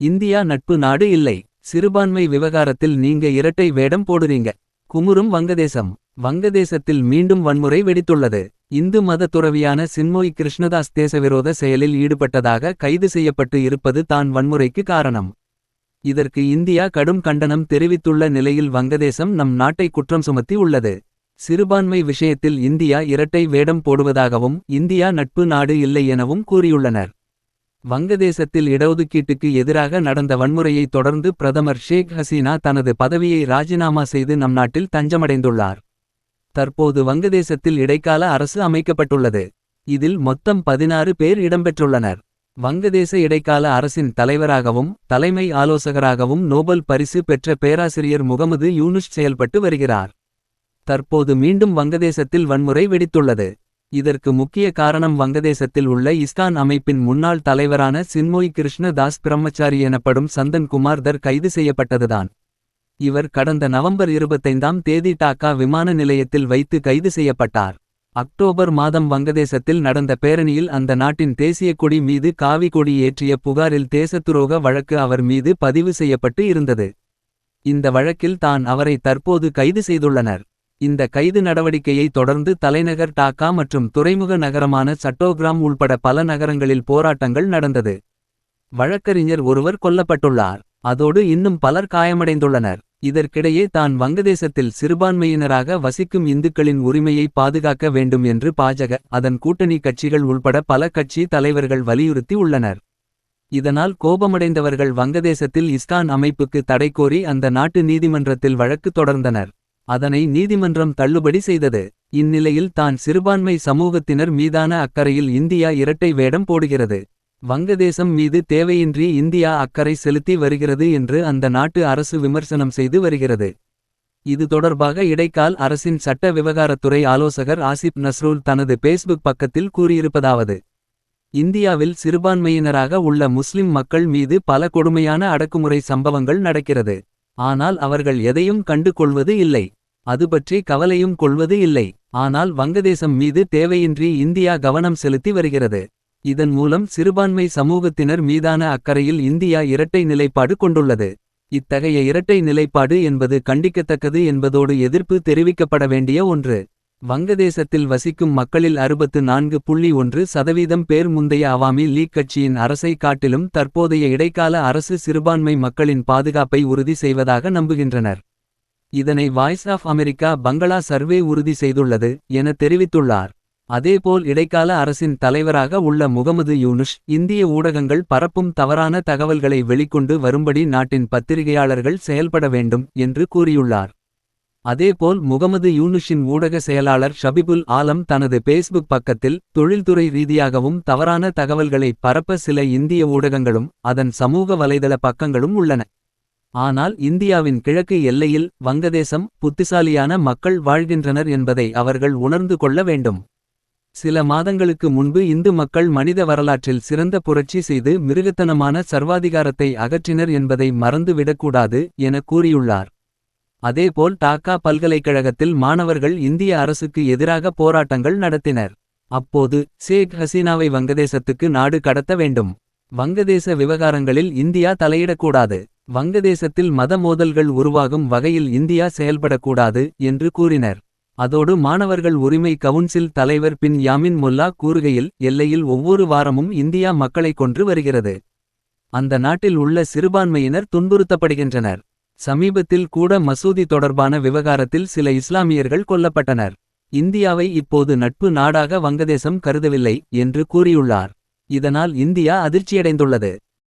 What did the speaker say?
India நட்பு நாடு இல்லை. சிறுபான்மை விவகாரத்தில் நீங்க இரட்டை வேடம் போடுறீங்க. குமுறும் வங்கதேசம். வங்கதேசத்தில் மீண்டும் வன்முறை வெடித்துள்ளது. இந்து மத துறவியான சின்மோய் கிருஷ்ணதாஸ் தேசவிரோத செயலில் ஈடுபட்டதாக கைது செய்யப்பட்டு இருப்பது தான் வன்முறைக்கு காரணம். இதற்கு இந்தியா கடும் கண்டனம் தெரிவித்துள்ள நிலையில் வங்கதேசம் நம் நாட்டை குற்றம் சுமத்தி உள்ளது. சிறுபான்மை விஷயத்தில் இந்தியா இரட்டை வேடம் போடுவதாகவும் இந்தியா நட்பு நாடு இல்லை எனவும் கூறியுள்ளனர். வங்கதேசத்தில் இடஒதுக்கீட்டுக்கு எதிராக நடந்த வன்முறையை தொடர்ந்து பிரதமர் ஷேக் ஹசீனா தனது பதவியை ராஜினாமா செய்து நம் நாட்டில் தஞ்சமடைந்துள்ளார். தற்போது வங்கதேசத்தில் இடைக்கால அரசு அமைக்கப்பட்டுள்ளது. இதில் மொத்தம் பதினாறு பேர் இடம்பெற்றுள்ளனர். வங்கதேச இடைக்கால அரசின் தலைவராகவும் தலைமை ஆலோசகராகவும் நோபல் பரிசு பெற்ற பேராசிரியர் முகமது யூனுஷ் செயல்பட்டு வருகிறார். தற்போது மீண்டும் வங்கதேசத்தில் வன்முறை வெடித்துள்ளது. இதற்கு முக்கிய காரணம் வங்கதேசத்தில் உள்ள இஸ்கான் அமைப்பின் முன்னாள் தலைவரான சின்மோய் கிருஷ்ண தாஸ் பிரம்மச்சாரி எனப்படும் சந்தன் குமார் தர் கைது செய்யப்பட்டதுதான். இவர் கடந்த நவம்பர் இருபத்தைந்தாம் தேதி டாக்கா விமான நிலையத்தில் வைத்து கைது செய்யப்பட்டார். அக்டோபர் மாதம் வங்கதேசத்தில் நடந்த பேரணியில் அந்த நாட்டின் தேசிய கொடி மீது காவி கொடி ஏற்றிய புகாரில் தேசத்துரோக வழக்கு அவர் மீது பதிவு செய்யப்பட்டு இருந்தது. இந்த வழக்கில் தான் அவரை தற்போது கைது செய்துள்ளனர். இந்த கைது நடவடிக்கையை தொடர்ந்து தலைநகர் டாக்கா மற்றும் துறைமுக நகரமான சட்டோகிராம் உள்பட பல நகரங்களில் போராட்டங்கள் நடந்தது. வழக்கறிஞர் ஒருவர் கொல்லப்பட்டுள்ளார். அதோடு இன்னும் பலர் காயமடைந்துள்ளனர். இதற்கிடையே தான் வங்கதேசத்தில் சிறுபான்மையினராக வசிக்கும் இந்துக்களின் உரிமையை பாதுகாக்க வேண்டும் என்று பாஜக அதன் கூட்டணி கட்சிகள் உள்பட பல கட்சி தலைவர்கள் வலியுறுத்தி உள்ளனர். இதனால் கோபமடைந்தவர்கள் வங்கதேசத்தில் இஸ்கான் அமைப்புக்கு தடை கோரி அந்த நாட்டு நீதிமன்றத்தில் வழக்கு தொடர்ந்தனர். அதனை நீதிமன்றம் தள்ளுபடி செய்தது. இந்நிலையில் தான் சிறுபான்மை சமூகத்தினர் மீதான அக்கறையில் இந்தியா இரட்டை வேடம் போடுகிறது. வங்கதேசம் மீது தேவையின்றி இந்தியா அக்கறை செலுத்தி வருகிறது என்று அந்த நாட்டு அரசு விமர்சனம் செய்து வருகிறது. இது தொடர்பாக இடைக்கால் அரசின் சட்ட விவகாரத்துறை ஆலோசகர் ஆசிப் நஸ்ரூல் தனது பேஸ்புக் பக்கத்தில் கூறியிருப்பதாவது இந்தியாவில் சிறுபான்மையினராக உள்ள முஸ்லிம் மக்கள் மீது பல கொடுமையான அடக்குமுறை சம்பவங்கள் நடக்கிறது. ஆனால் அவர்கள் எதையும் கண்டு கொள்வது இல்லை. அது பற்றி கவலையும் கொள்வது இல்லை. ஆனால் வங்கதேசம் மீது தேவையின்றி இந்தியா கவனம் செலுத்தி வருகிறது. இதன் மூலம் சிறுபான்மை சமூகத்தினர் மீதான அக்கறையில் இந்தியா இரட்டை நிலைப்பாடு கொண்டுள்ளது. இத்தகைய இரட்டை நிலைப்பாடு என்பது கண்டிக்கத்தக்கது என்பதோடு எதிர்ப்பு தெரிவிக்கப்பட வேண்டிய ஒன்று. வங்கதேசத்தில் வசிக்கும் மக்களில் அறுபத்து நான்கு புள்ளி ஒன்று சதவீதம் பேர் முந்தைய அவாமி லீக் கட்சியின் அரசை காட்டிலும் தற்போதைய இடைக்கால அரசு சிறுபான்மை மக்களின் பாதுகாப்பை உறுதி செய்வதாக நம்புகின்றனர். இதனை voice of America Bangla survey உறுதி செய்துள்ளது என தெரிவித்துள்ளார். அதேபோல் இடைக்கால அரசின் தலைவராக உள்ள முகமது யூனுஷ் இந்திய ஊடகங்கள் பரப்பும் தவறான தகவல்களை வெளிக்கொண்டு வரும்படி நாட்டின் பத்திரிகையாளர்கள் செயல்பட வேண்டும் என்று கூறியுள்ளார். அதேபோல் முகமது யூனுஷின் ஊடக செயலாளர் ஷபிபுல் ஆலம் தனது பேஸ்புக் பக்கத்தில் தொழில்துறை ரீதியாகவும் தவறான தகவல்களை பரப்ப சில இந்திய ஊடகங்களும் அதன் சமூக வலைதள பக்கங்களும் உள்ளன. ஆனால் இந்தியாவின் கிழக்கு எல்லையில் வங்கதேசம் புத்திசாலியான மக்கள் வாழ்கின்றனர் என்பதை அவர்கள் உணர்ந்து கொள்ள வேண்டும். சில மாதங்களுக்கு முன்பு இந்து மக்கள் மனித வரலாற்றில் சிறந்த புரட்சி செய்து மிருகத்தனமான சர்வாதிகாரத்தை அகற்றினர் என்பதை மறந்துவிடக்கூடாது என கூறியுள்ளார். அதேபோல் டாக்கா பல்கலைக்கழகத்தில் மாணவர்கள் இந்திய அரசுக்கு எதிராக போராட்டங்கள் நடத்தினர். அப்போது ஷேக் ஹசீனாவை வங்கதேசத்துக்கு நாடு கடத்த வேண்டும். வங்கதேச விவகாரங்களில் இந்தியா தலையிடக்கூடாது. வங்கதேசத்தில் மத மோதல்கள் உருவாகும் வகையில் இந்தியா செயல்படக்கூடாது என்று கூறினர். அதோடு மாணவர்கள் உரிமை கவுன்சில் தலைவர் பின் யாமின் முல்லா கூறுகையில் எல்லையில் ஒவ்வொரு வாரமும் இந்தியா மக்களை கொன்று வருகிறது. அந்த நாட்டில் உள்ள சிறுபான்மையினர் துன்புறுத்தப்படுகின்றனர். சமீபத்தில் கூட மசூதி தொடர்பான விவகாரத்தில் சில இஸ்லாமியர்கள் கொல்லப்பட்டனர். இந்தியாவை இப்போது நட்பு நாடாக வங்கதேசம் கருதவில்லை என்று கூறியுள்ளார். இதனால் இந்தியா அதிர்ச்சியடைந்துள்ளது.